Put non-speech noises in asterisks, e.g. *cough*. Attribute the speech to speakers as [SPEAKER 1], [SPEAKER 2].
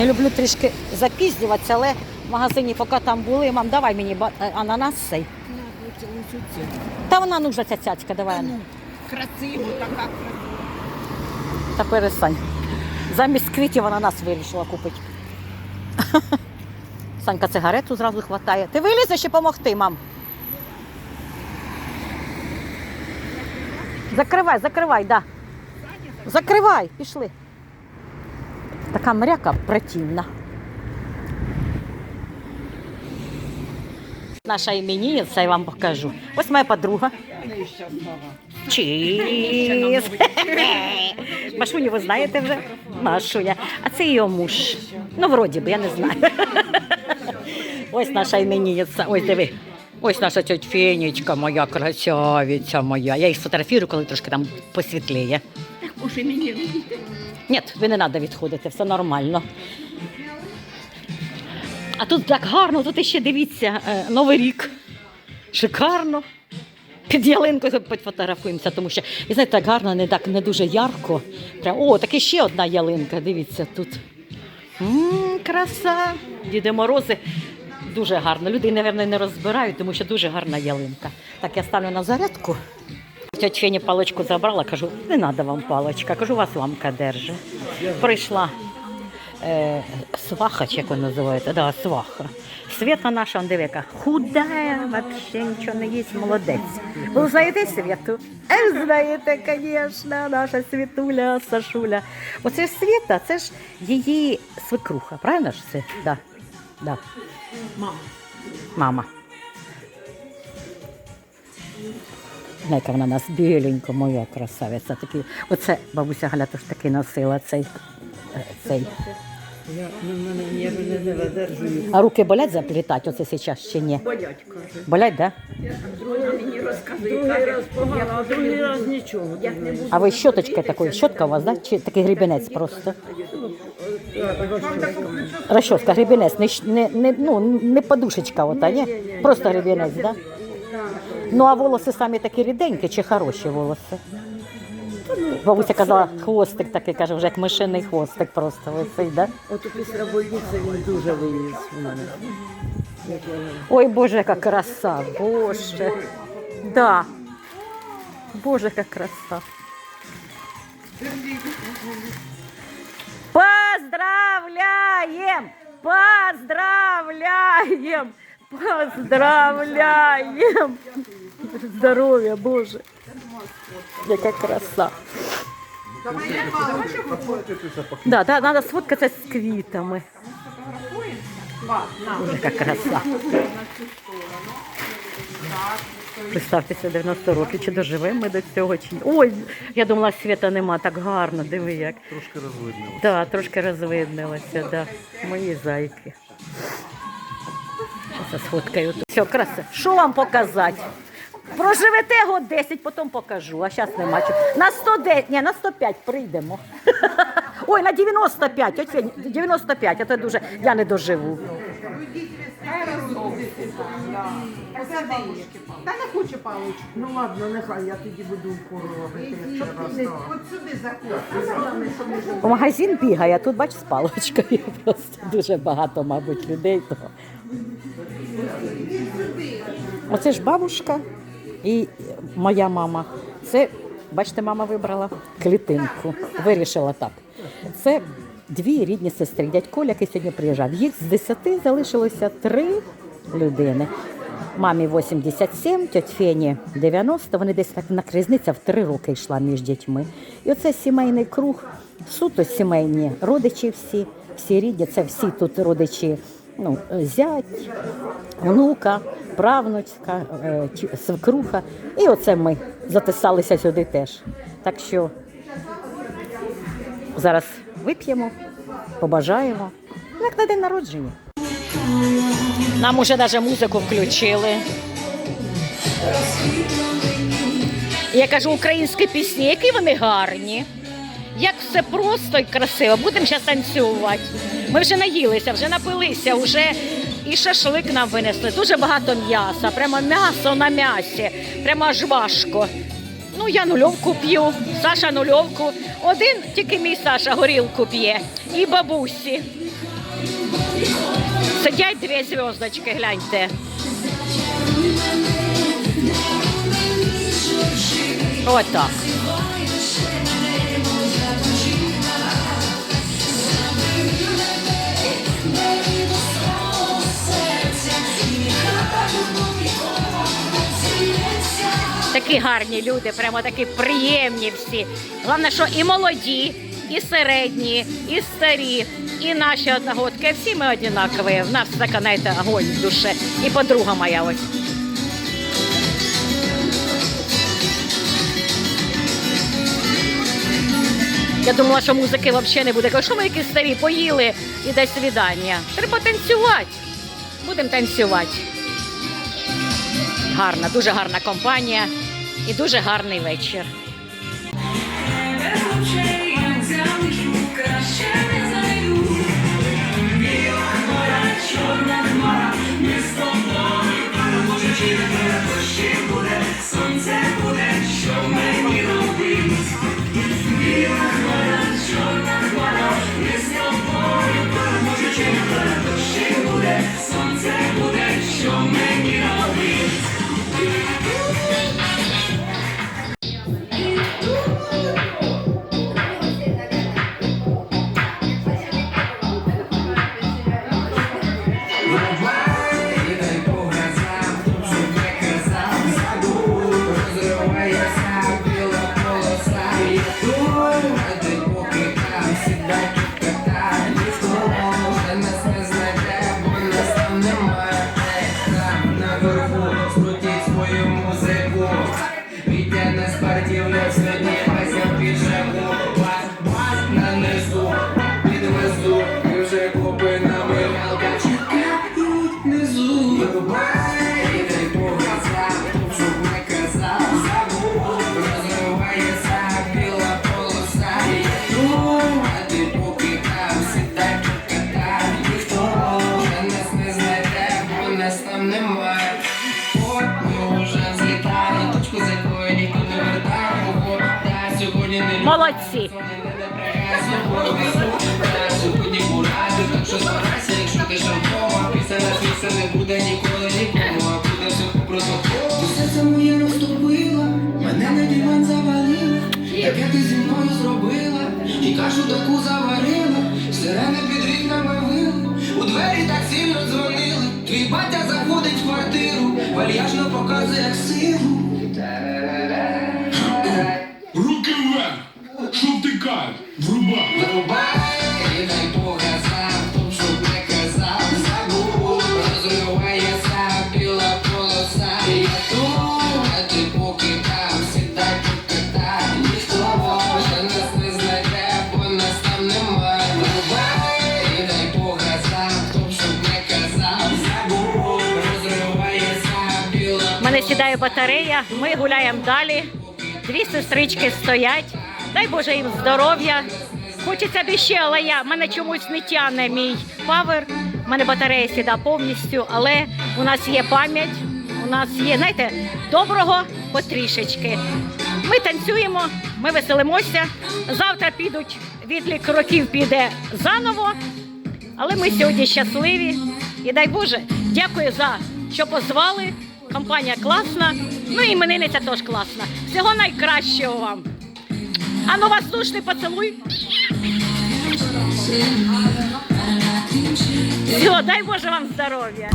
[SPEAKER 1] Не люблю трішки запізнюватися, але в магазині, поки там були, мам, давай мені ба- е, ананас цей. Та вона нужна ця цяцька, давай. Анна.
[SPEAKER 2] Красиво, така красива.
[SPEAKER 1] Та перестань. Замість квітів ананас вирішила купити. *laughs* Санька цигарету зразу хватає. Ти вилізеш ще допомогти, мам. Закривай, закривай, да. Закривай, пішли. Така мряка противна. Наша іменинниця, я вам покажу. Ось моя подруга. Чіз. *laughs* Машуню ви знаєте вже? Машуня. А це її муж. Ну, вроді би, я не знаю. *laughs* Ось наша іменинниця. Ось диви. Ось наша тьоть Фенечка, моя красавиця моя. Я їх сфотографірую, коли трошки там посвітліє.
[SPEAKER 2] Уже мені
[SPEAKER 1] Ні, ви не треба відходити, все нормально. А тут так гарно, тут іще дивіться, е, Новий рік. Шикарно. Під ялинкою пофотографуємося, тому що, і знаєте, так гарно, не так не дуже ярко. Прям, о, так і ще одна ялинка, дивіться тут. М, краса. Діди Морози. Дуже гарно. Люди, мабуть, не розбирають, тому що дуже гарна ялинка. Так, я ставлю на зарядку. Тетя Фені паличку забрала, кажу, не треба вам паличка, кажу, вас ламка держи. Прийшла е, сваха, чи як вона називається, да, сваха. Свята наша, диви, яка вообще нічого не їсть, молодець. Ви знаєте Святу? Е, знаєте, звісно, наша Світуля, Сашуля. Оце ж Свята, це ж її свекруха, правильно ж це? Да. Да.
[SPEAKER 2] Мама.
[SPEAKER 1] Мама. Яка вона нас біленька, моя красавиця. Такі. Оце бабуся Галя теж таки носила цей. е, цей.
[SPEAKER 2] Я на мене нерви не видержую.
[SPEAKER 1] А руки болять заплітати оце зараз чи ні?
[SPEAKER 2] Болять, каже.
[SPEAKER 1] Болять, да?
[SPEAKER 2] Друга мені розказує. Другий раз погано, а другий раз нічого. Як не буду.
[SPEAKER 1] А ви щоточкою такою, щотка у вас, да? Чи такий грібінець просто? Розчоска, грібінець, не, щ- не, не, ну, не подушечка ота, ні? Просто грібінець, да? Ну, а волоси самі такі ріденькі чи хороші волоси? Бабуся казала, хвостик такий, каже, вже як мишиний хвостик просто висить, да?
[SPEAKER 2] От після больниці він дуже виліз у мене.
[SPEAKER 1] Ой, Боже, яка краса, Боже. Да. Боже, яка краса. Поздравляем! Поздравляем! Поздравляем! Здоров'я, Боже! Яка краса. Да, да, надо сфоткатися з квітами. Боже, яка краса. Представтеся, 90 років, чи доживемо ми до цього, чи ні. Ой, я думала, світа нема, так гарно, диви як.
[SPEAKER 3] Трошки розвиднило.
[SPEAKER 1] Да, трошки розвиднилося, да. Мої зайки. Зараз сфоткаю. Все, краса. Що вам показати? Проживете год 10, потім покажу, а зараз нема чого. На 110, ні, на 105 прийдемо. *laughs* Ой, на 95, ось він, 95, а то дуже, я не доживу.
[SPEAKER 4] Та не хоче паличку.
[SPEAKER 2] Ну ладно, нехай я тоді буду укору робити,
[SPEAKER 4] от сюди заходь.
[SPEAKER 1] В магазин бігає, а тут бач з паличкою. *laughs* Просто дуже багато, мабуть, людей. То. Оце ж бабушка і моя мама. Це, бачите, мама вибрала клітинку. Вирішила так. Це дві рідні сестри. Дядь Коля, який сьогодні приїжджав. Їх з десяти залишилося три людини. Мамі 87, тьоть Фені 90, вони десь так на різниця в три роки йшла між дітьми. І оце сімейний круг, суто сімейні родичі всі, всі рідні, це всі тут родичі, ну, зять, внука, правнучка, е, свекруха. І оце ми затисалися сюди теж. Так що зараз вип'ємо, побажаємо, як на день народження. Нам уже навіть музику включили. Я кажу, українські пісні, які вони гарні. Як все просто і красиво. Будемо зараз танцювати. Ми вже наїлися, вже напилися, вже і шашлик нам винесли. Дуже багато м'яса, прямо м'ясо на м'ясі, прямо аж важко. Ну, я нульовку п'ю, Саша нульовку. Один тільки мій Саша горілку п'є. І бабусі. Сидять дві зв'язочки, гляньте. Отак. Такі гарні люди, прямо такі приємні всі. Головне, що і молоді, і середні, і старі, і наші одногодки. Всі ми однакові. В нас така, знаєте, огонь в душі. І подруга моя ось. Я думала, що музики взагалі не буде. Кажу, що ми які старі поїли і до свідання. Треба танцювати. Будемо танцювати. Гарна, дуже гарна компанія і дуже гарний вечір.
[SPEAKER 3] І заварили, Сирени під вікнами вили, у двері так сильно дзвонили Твій батя заходить в квартиру, вальяжно показує як силу
[SPEAKER 5] Руки вверх! Що втикають?
[SPEAKER 1] Батарея, ми гуляємо далі. Дві сестрички стоять. Дай Боже їм здоров'я. Хочеться б ще, але я мене чомусь не тягне мій павер. У мене батарея сіда повністю, але у нас є пам'ять. У нас є, знаєте, доброго потрішечки. Ми танцюємо, ми веселимося. Завтра підуть відлік років піде заново. Але ми сьогодні щасливі. І дай Боже, дякую за що позвали. Компанія класна. Ну і іменинниця теж класна. Всього найкращого вам. А ну воздушний поцілуй. Все, дай Боже вам здоров'я.